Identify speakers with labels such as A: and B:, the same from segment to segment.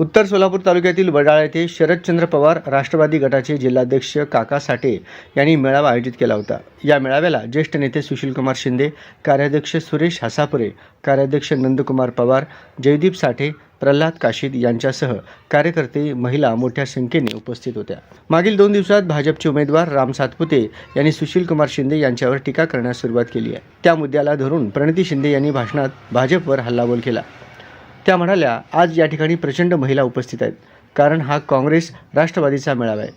A: उत्तर सोलापूर तालुक्यातील वडाळा येथे शरदचंद्र पवार राष्ट्रवादी गटाचे जिल्हाध्यक्ष काका साठे यांनी मेळावा आयोजित केला होता. या मेळाव्याला ज्येष्ठ नेते सुशीलकुमार शिंदे कार्याध्यक्ष सुरेश हासापुरे कार्याध्यक्ष नंदकुमार पवार जयदीप साठे प्रल्हाद काशीद यांच्यासह कार्यकर्ते महिला मोठ्या संख्येने उपस्थित होत्या. मागील दोन दिवसात भाजपचे उमेदवार राम सातपुते यांनी सुशीलकुमार शिंदे यांच्यावर टीका करण्यास सुरुवात केली आहे. त्या मुद्द्याला धरून प्रणिती शिंदे यांनी भाषणात भाजपवर हल्लाबोल केला. त्या म्हणाल्या आज या ठिकाणी प्रचंड महिला उपस्थित आहेत कारण हा काँग्रेस राष्ट्रवादीचा मेळावा आहे.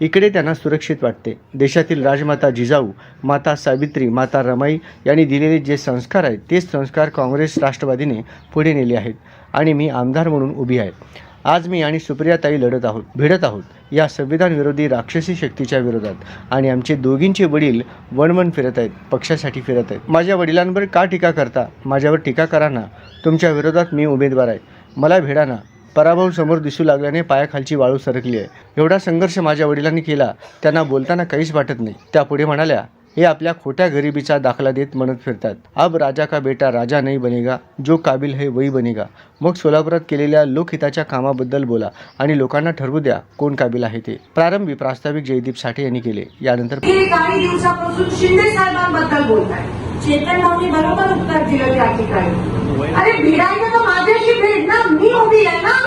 A: इकडे त्यांना सुरक्षित वाटते. देशातील राजमाता जिजाऊ माता सावित्री माता रमाई यांनी दिलेले जे संस्कार आहेत तेच संस्कार काँग्रेस राष्ट्रवादीने पुढे नेले आहेत आणि मी आमदार म्हणून उभी आहे. आज मी आणि सुप्रियाताई लढत आहोत भिडत आहोत. या संविधान विरोधी राक्षसी शक्तीच्या विरोधात. आणि आमचे दोघींचे वडील वणवण फिरत आहेत पक्षासाठी फिरत आहेत. माझ्या वडिलांवर का टीका करता? माझ्यावर टीका करा ना. तुमच्या विरोधात मी उमेदवार आहे. मला भिडा ना. पराभव समोर दिसू लागल्याने पायाखालची वाळू सरकली आहे. एवढा संघर्ष माझ्या वडिलांनी केला. त्यांना बोलताना काहीच वाटत नाही. त्या पुढे म्हणाल्या हे आपल्या खोट्या गरिबीचा दाखला देत म्हणत फिरतात. अब राजा का बेटा राजा नाही बनेगा जो काबिल है वही बनेगा. मग सोलापुरात केलेल्या लोकहिताच्या कामाबद्दल बोला आणि लोकांना ठरवू द्या कोण काबिल आहे ते. प्रारंभी प्रास्ताविक जयदीप साठे यांनी केले. यानंतर
B: काही दिवसापासून शिंदे साहेबांबद्दल बोलताय चेतन भाऊनी बरोबर उत्तर दिलं त्या ठिकाणी. अरे भिडायचं तर माझ्याशी भेट ना मी उभी आहे ना?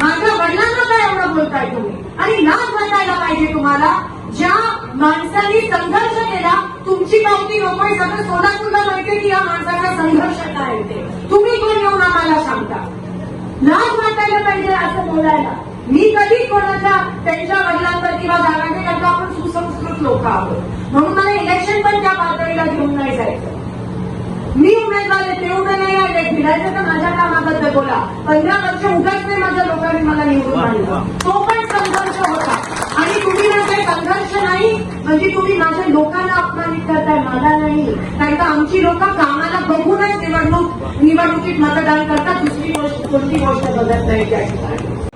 B: माझ्या वडिलांना काय एवढं बोलताय तुम्ही आणि लाच वाटायला पाहिजे तुम्हाला ज्या माणसांनी संघर्ष केला तुमची पावती नकोय सगळं सोलापूरला माहिती की या माणसाचा संघर्ष काय ते तुम्ही कोण येऊन आम्हाला सांगता? लाज वाटायला पाहिजे असं बोलायला. मी कधी कोणाच्या त्यांच्या वडिलांवर किंवा जागाने करता आपण सुसंस्कृत लोक आहोत. म्हणून मला इलेक्शन पण त्या पातळीला घेऊन नाही जायचं. मी उमेदवार आहे ते उभे नाही आले भिडायचं तर माझ्या कामाबद्दल बोला. पंधरा वर्ष उगाच नाही माझ्या लोकांनी मला निवडून आणलं. तो पण संघर्ष होता आणि तुम्ही म्हणताय संघर्ष नाही म्हणजे तुम्ही माझ्या लोकांना अपमानित करताय मला नाही. कारण का आमची लोक कामाला बघूनच निवडणूक निवडणुकीत मतदान करतात दुसरी गोष्ट कोणती गोष्ट बघत नाही त्या ठिकाणी